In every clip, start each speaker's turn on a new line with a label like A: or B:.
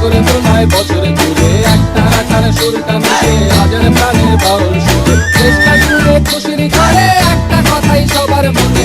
A: সাগরে তোলায় বছরে দূরে একটা রাখার সুর মিশে হাজার প্রাণের বাউল সুরে। চেষ্টা করে খুশির ঘরে একটা কথাই সবার মনে।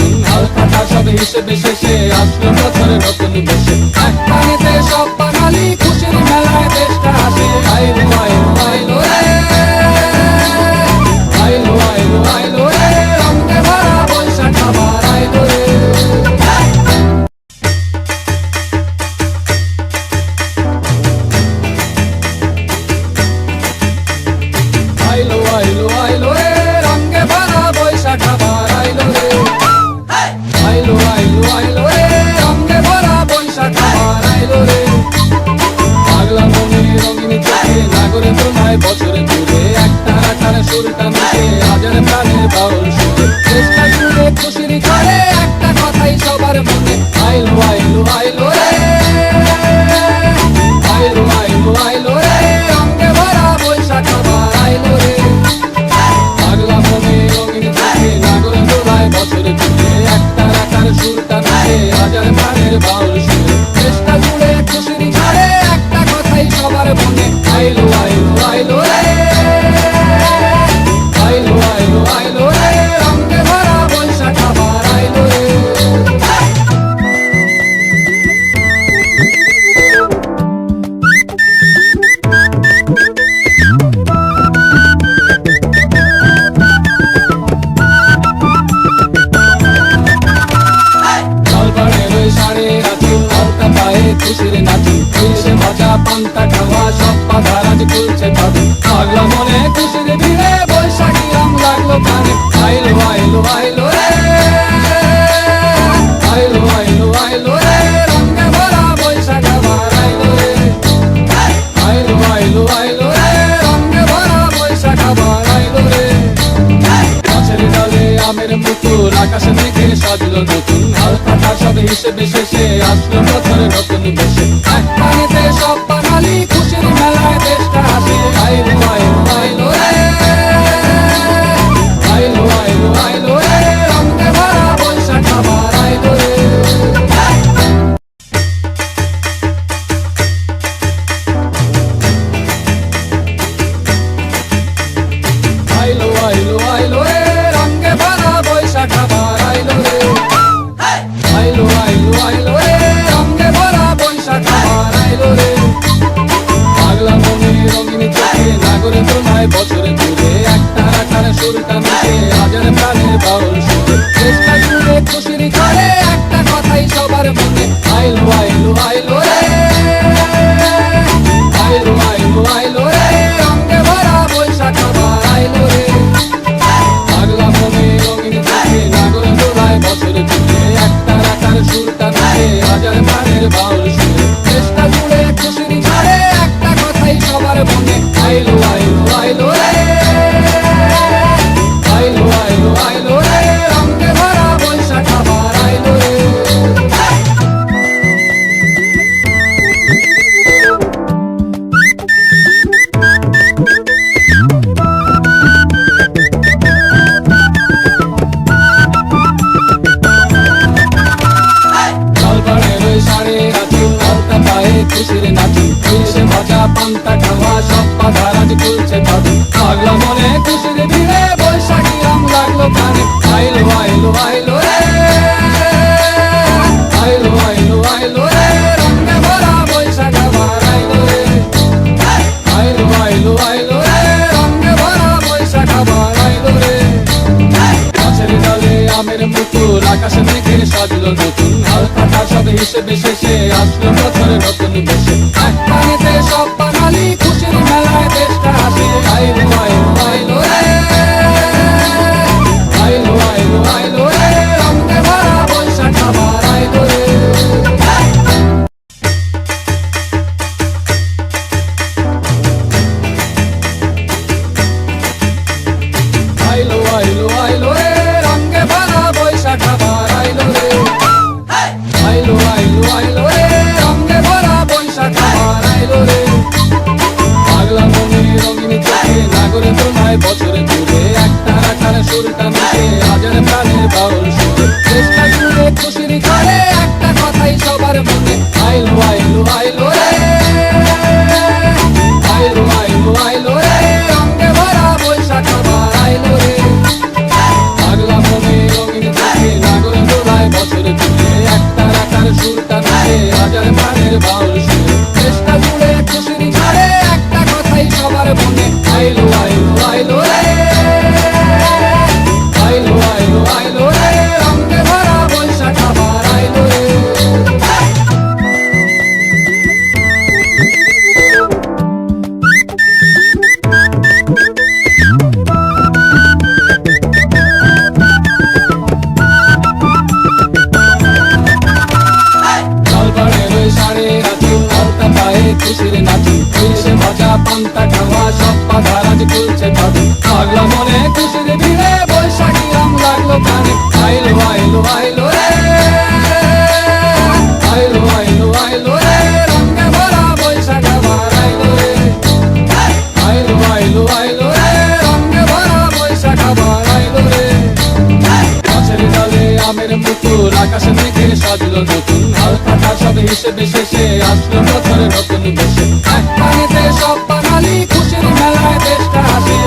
A: হিসেবে শেষে আসলো বছরের নতুন দেশে। সব বাঙালি খুশির মেলায় দেশটা মনে আইলো আইলো আইলো রে আইলো আইলো আইলো রে অঙ্গে ভরা বৈশাখ আবার আইলো রে পাগলা মনে অগ্নি চোখে লাগল দোলায় বছর চোখে একটা রাখার সুরটা নারে হাজার প্রাণের বাউল আকাশ মেঘে সাজলো নতুন হালকাটা সব হিসেবে শেষে আসলো বছরে নতুন বেশে এক পানিতে সব বাঙালি but you didn't. খুশির নাচি খুশে ভাজা পান্তা খাওয়া সব বাধা, রাজ খুলছে ভাবি পাগলা মনে খুশির ভিড়ে বৈশাখী রাম লাগল কানে আইলো আইলো আইলো। মিশে মিশে সে আসলো বছরে নতুন বেশে সব চেষ্টা করে খুশির একটা কথাই সবার মনে। আইলো আইলো আইলো। আকাশে মেঘে সাজল নতুন আলকাঠা সব হিসেবে শেষে আসলো বছরে নতুন দেশে। সব বাঙালি খুশির মেলায় দেশটা আসে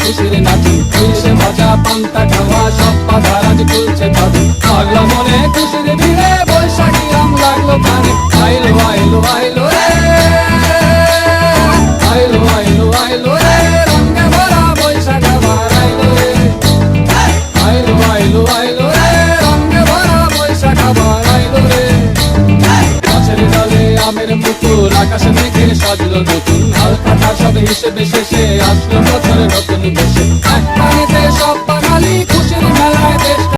A: খুশির নাচি খুলছে ভাজা পান্তা খাওয়া, সব পাতা রাজ খুলছে ভাবি লাগল মনে খুশির ভিড়ে বৈশাখী রাম লাগল কানে আইলো আইলো আইলো হবে হিসেবে শেষে আসলো বছরে নতুন দেশে। সব বাঙালি খুশির মেলায় দেশ।